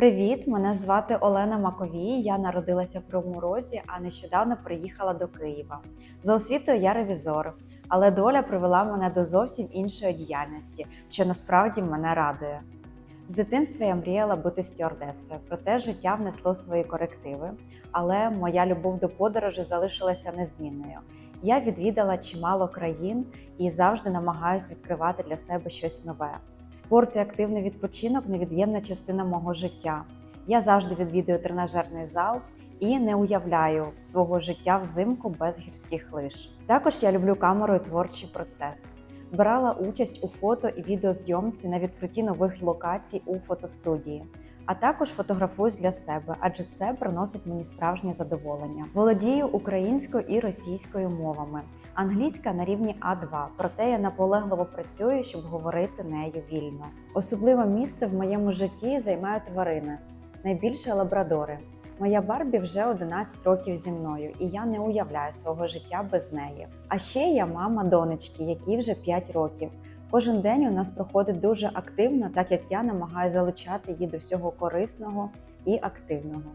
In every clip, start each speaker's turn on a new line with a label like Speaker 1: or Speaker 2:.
Speaker 1: Привіт, мене звати Олена Маковій. Я народилася в Кривому Розі, а нещодавно приїхала до Києва. За освітою я ревізор, але доля привела мене до зовсім іншої діяльності, що насправді мене радує. З дитинства я мріяла бути стюардесою, проте життя внесло свої корективи, але моя любов до подорожі залишилася незмінною. Я відвідала чимало країн і завжди намагаюся відкривати для себе щось нове. Спорт і активний відпочинок невід'ємна частина мого життя. Я завжди відвідую тренажерний зал і не уявляю свого життя взимку без гірських лиж. Також я люблю камеру і творчий процес. Брала участь у фото і відеозйомці на відкритті нових локацій у фотостудії. А також фотографуюсь для себе, адже це приносить мені справжнє задоволення. Володію українською і російською мовами. Англійська на рівні А2, проте я наполегливо працюю, щоб говорити нею вільно. Особливе місце в моєму житті займають тварини, найбільше лабрадори. Моя Барбі вже 11 років зі мною, і я не уявляю свого життя без неї. А ще я мама донечки, якій вже 5 років. Кожен день у нас проходить дуже активно, так як я намагаюся залучати її до всього корисного і активного.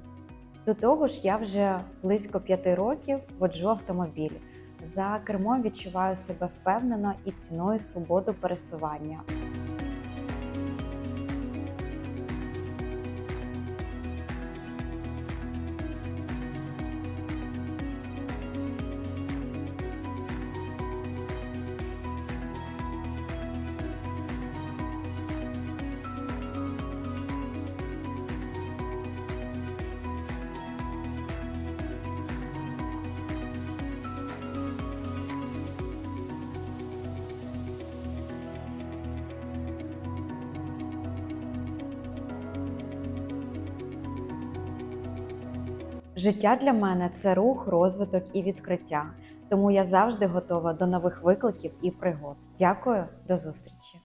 Speaker 1: До того ж, я вже близько п'яти років воджу автомобіль. За кермом відчуваю себе впевнено і ціную свободу пересування. Життя для мене це рух, розвиток і відкриття. Тому я завжди готова до нових викликів і пригод. Дякую, до зустрічі!